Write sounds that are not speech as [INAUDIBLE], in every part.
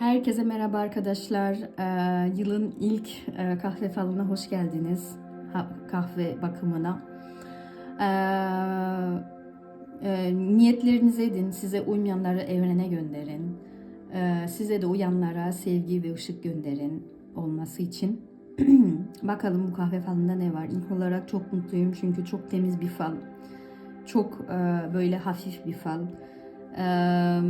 Herkese merhaba arkadaşlar. Ee, yılın ilk e, kahve falına hoş geldiniz. Ha- kahve bakımına. Ee, e, niyetlerinizi edin. Size uymayanları evrene gönderin. Ee, size de uyanlara sevgi ve ışık gönderin olması için. [CLEARS THROAT] Bakalım bu kahve falında ne var? İlk olarak çok mutluyum çünkü çok temiz bir fal. Çok e, böyle hafif bir fal. Ee,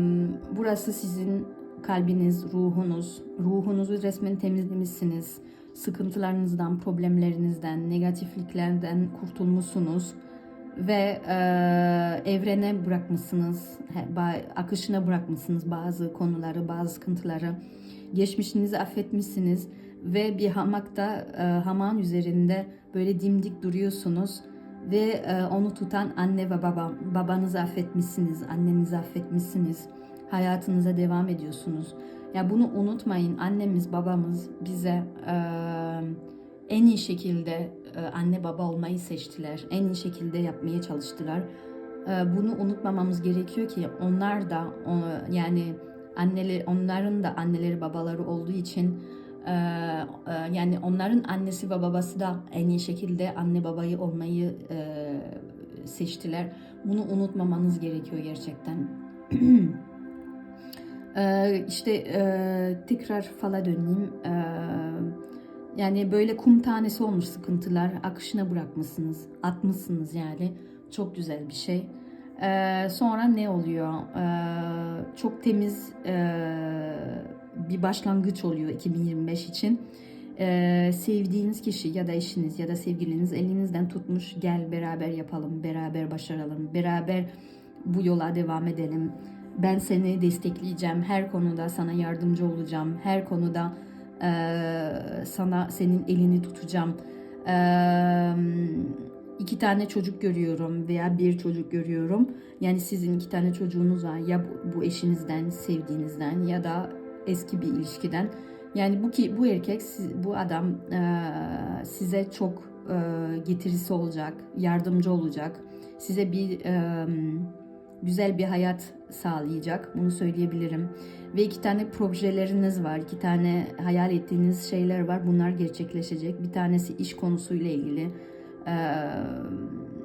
burası sizin kalbiniz, ruhunuz. Ruhunuzu resmen temizlemişsiniz. Sıkıntılarınızdan, problemlerinizden, negatifliklerden kurtulmuşsunuz. Ve e, evrene bırakmışsınız, akışına bırakmışsınız bazı konuları, bazı sıkıntıları. Geçmişinizi affetmişsiniz ve bir hamakta, e, hamağın üzerinde böyle dimdik duruyorsunuz ve e, onu tutan anne ve baba, babanızı affetmişsiniz, annenizi affetmişsiniz hayatınıza devam ediyorsunuz. Ya bunu unutmayın. Annemiz, babamız bize e, en iyi şekilde e, anne baba olmayı seçtiler. En iyi şekilde yapmaya çalıştılar. E, bunu unutmamamız gerekiyor ki onlar da o, yani anneleri onların da anneleri babaları olduğu için e, e, yani onların annesi ve babası da en iyi şekilde anne babayı olmayı e, seçtiler. Bunu unutmamanız gerekiyor gerçekten. [CLEARS THROAT] Ee, işte tekrar fala döneyim. Yani böyle kum tanesi olmuş sıkıntılar. Akışına bırakmışsınız. Atmışsınız yani. Çok güzel bir şey. Sonra ne oluyor? Çok temiz bir başlangıç oluyor 2025 için. Ee, sevdiğiniz kişi ya da eşiniz ya da sevgiliniz elinizden tutmuş gel beraber yapalım, beraber başaralım, beraber bu yola devam edelim. Ben seni destekleyeceğim. Her konuda sana yardımcı olacağım. Her konuda eee, sana senin elini tutacağım. Eee, iki tane çocuk görüyorum veya bir çocuk görüyorum. Yani sizin iki tane çocuğunuz var. Ya bu, bu eşinizden, sevdiğinizden ya da eski bir ilişkiden. Yani bu ki bu erkek, bu adam eee, size çok eee, getirisi olacak, yardımcı olacak. Size bir eee güzel bir hayat sağlayacak. Bunu söyleyebilirim. Ve iki tane projeleriniz var. iki tane hayal ettiğiniz şeyler var. Bunlar gerçekleşecek. Bir tanesi iş konusuyla ilgili. Ee,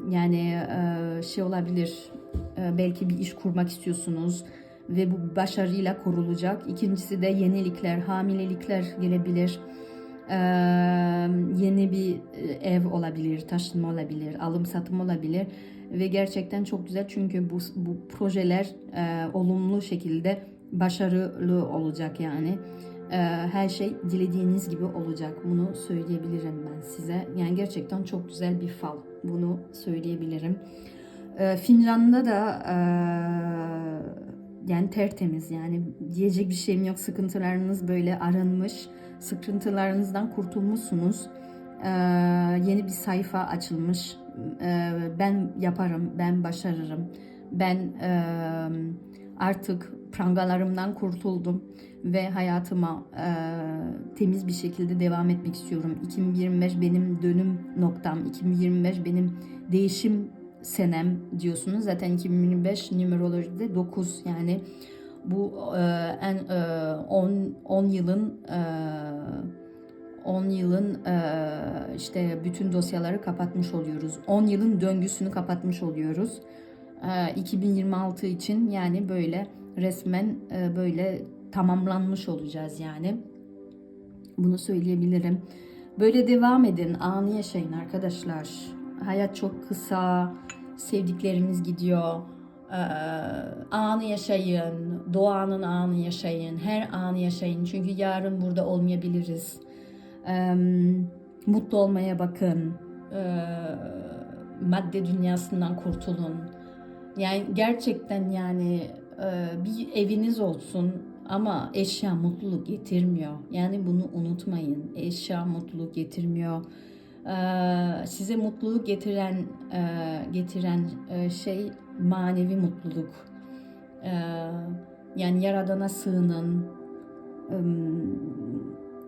yani e, şey olabilir. e, belki bir iş kurmak istiyorsunuz ve bu başarıyla kurulacak. İkincisi de yenilikler, hamilelikler gelebilir. Yeni bir e, ev olabilir, taşınma olabilir, alım satım olabilir ve gerçekten çok güzel çünkü bu, bu projeler e, olumlu şekilde başarılı olacak yani. E, her şey dilediğiniz gibi olacak. Bunu söyleyebilirim ben size. Yani gerçekten çok güzel bir fal. Bunu söyleyebilirim. E, Fincan'da da e, yani tertemiz yani diyecek bir şeyim yok. Sıkıntılarınız böyle arınmış. Sıkıntılarınızdan kurtulmuşsunuz. Ee, yeni bir sayfa açılmış. Ee, ben yaparım, ben başarırım. Ben e, artık prangalarımdan kurtuldum ve hayatıma e, temiz bir şekilde devam etmek istiyorum. 2025 benim dönüm noktam, 2025 benim değişim senem diyorsunuz. Zaten 2025 numerolojide 9 yani bu e, en 10 10 yılın e, 10 yılın e, işte bütün dosyaları kapatmış oluyoruz. 10 yılın döngüsünü kapatmış oluyoruz. E, 2026 için yani böyle resmen e, böyle tamamlanmış olacağız yani. Bunu söyleyebilirim. Böyle devam edin, anı yaşayın arkadaşlar. Hayat çok kısa, sevdiklerimiz gidiyor. Ee, anı yaşayın, doğanın anı yaşayın, her anı yaşayın. Çünkü yarın burada olmayabiliriz. Mutlu olmaya bakın. Ee, madde dünyasından kurtulun. Yani gerçekten yani e, bir eviniz olsun ama eşya mutluluk getirmiyor. Yani bunu unutmayın. Eşya mutluluk getirmiyor. Size mutluluk getiren getiren şey manevi mutluluk. Yani Yaradan'a sığının.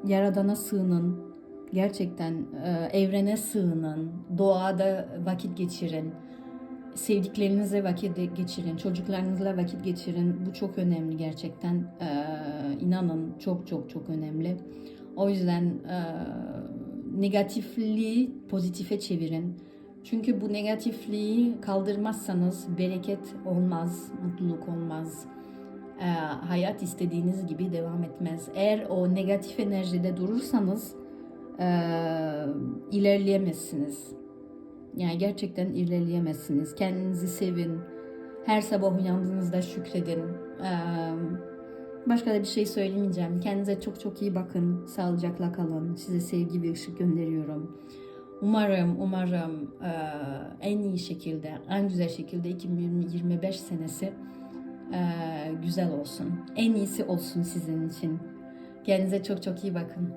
Yaradan'a sığının. Gerçekten evrene sığının. Doğada vakit geçirin. sevdiklerinizle vakit geçirin, çocuklarınızla vakit geçirin. Bu çok önemli gerçekten. Ee, inanın çok çok çok önemli. O yüzden negatifliği pozitife çevirin. Çünkü bu negatifliği kaldırmazsanız bereket olmaz, mutluluk olmaz. Ee, hayat istediğiniz gibi devam etmez. Eğer o negatif enerjide durursanız e, ilerleyemezsiniz. Yani gerçekten ilerleyemezsiniz. Kendinizi sevin. Her sabah uyandığınızda şükredin. Ee, başka da bir şey söylemeyeceğim. Kendinize çok çok iyi bakın. Sağlıcakla kalın. Size sevgi ve ışık gönderiyorum. Umarım, umarım e, en iyi şekilde, en güzel şekilde 2025 senesi e, güzel olsun. En iyisi olsun sizin için. Kendinize çok çok iyi bakın.